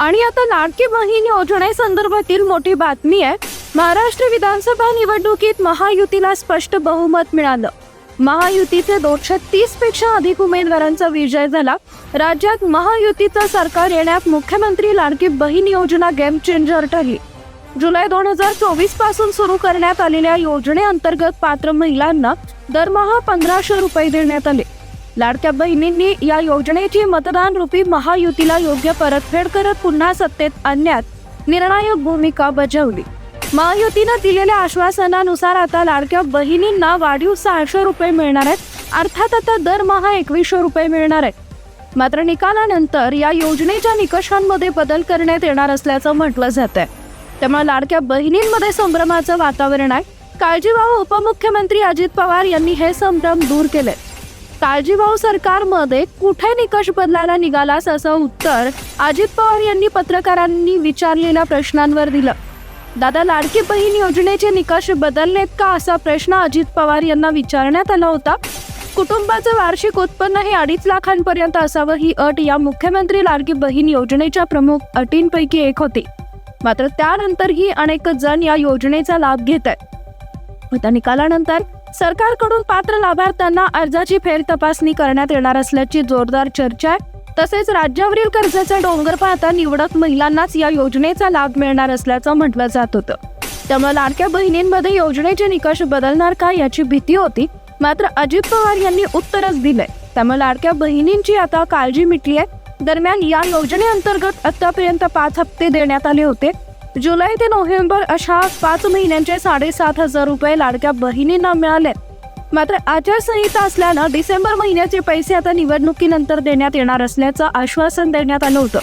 आणि आता लाडकी बहीण योजनेसंदर्भातील मोठी बातमी आहे. महाराष्ट्र विधानसभा निवडणुकीत महायुतीला स्पष्ट बहुमत मिळालं. महायुतीचे दोनशे तीसपेक्षा अधिक उमेदवारांचा विजय झाला. राज्यात महायुतीचं सरकार येण्यात मुख्यमंत्री लाडकी बहीण योजना गेम चेंजर ठरली. जुलै दोन हजार चोवीसपासून सुरू करण्यात आलेल्या योजनेअंतर्गत पात्र महिलांना दरमहा पंधराशे रुपये देण्यात आले. लाडक्या बहिणींनी या योजनेची मतदान रूपी महायुतीला योग्य परतफेड करत पुन्हा सत्तेत आणण्यात निर्णायक भूमिका बजावली. महायुतीनं दिलेल्या आश्वासनानुसार आता लाडक्या बहिणींना वाढीव सहाशे रुपये मिळणार आहेत. अर्थात आता दरमहा एकवीसशे रुपये मिळणार आहेत. मात्र निकालानंतर या योजनेच्या निकषांमध्ये बदल करण्यात येणार असल्याचं म्हटलं जात आहे त्यामुळे लाडक्या बहिणींमध्ये संभ्रमाचं वातावरण आहे. काळजीवाहू उपमुख्यमंत्री अजित पवार यांनी हे संभ्रम दूर केले काळजीभाऊ सरकारमध्ये कुठे निकष बदलायला निघालास असं उत्तर अजित पवार यांनी पत्रकारांनी विचारलेल्या प्रश्नांवर दिलं. दादा लाडकी बहीण योजनेचे निकष बदललेत का असा प्रश्न अजित पवार यांना विचारण्यात आला होता. कुटुंबाचं वार्षिक उत्पन्न हे अडीच लाखांपर्यंत असावं ही अट या मुख्यमंत्री लाडकी बहीण योजनेच्या प्रमुख अटींपैकी एक होती. मात्र त्यानंतरही अनेक जण या योजनेचा लाभ घेत आहेत आता निकालानंतर सरकारकडून पात्र लाभार्थ्यांना अर्जाची फेर तपासणी करण्यात येणार असल्याची जोरदार चर्चा आहे. तसेच राज्यावरील कर्जाचा डोंगर पाहता निवडक महिलांनाच या योजनेचा लाभ मिळणार असल्याचं म्हटलं जात होतं. त्यामुळे लाडक्या बहिणींमध्ये योजनेचे निकष बदलणार का याची भीती होती. मात्र अजित पवार यांनी उत्तरच दिलंय. त्यामुळे लाडक्या बहिणींची आता काळजी मिटली आहे दरम्यान या योजनेअंतर्गत आतापर्यंत पाच हप्ते देण्यात आले होते. जुलै ते नोव्हेंबर अशा पाच महिन्यांचे साडेसात हजार रुपये लाडक्या बहिणींना मिळाले. मात्र आचारसंहिता असल्यानं डिसेंबर महिन्याचे पैसे आता निवडणुकीनंतर देण्यात येणार असल्याचं आश्वासन देण्यात आलं होतं.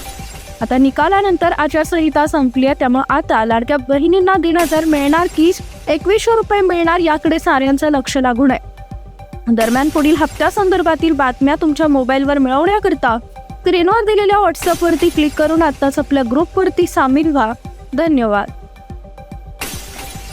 आता निकालानंतर आचारसंहिता संपली आहे त्यामुळे आता लाडक्या बहिणींना दीड हजार मिळणार की एकवीसशे रुपये मिळणार याकडे साऱ्यांचं लक्ष लागून आहे. दरम्यान पुढील हप्त्यासंदर्भातील बातम्या तुमच्या मोबाईलवर मिळवण्याकरिता स्क्रीनवर दिलेल्या व्हॉट्सअपवरती क्लिक करून आत्ताच आपल्या ग्रुपवरती सामील व्हा. धन्यवाद.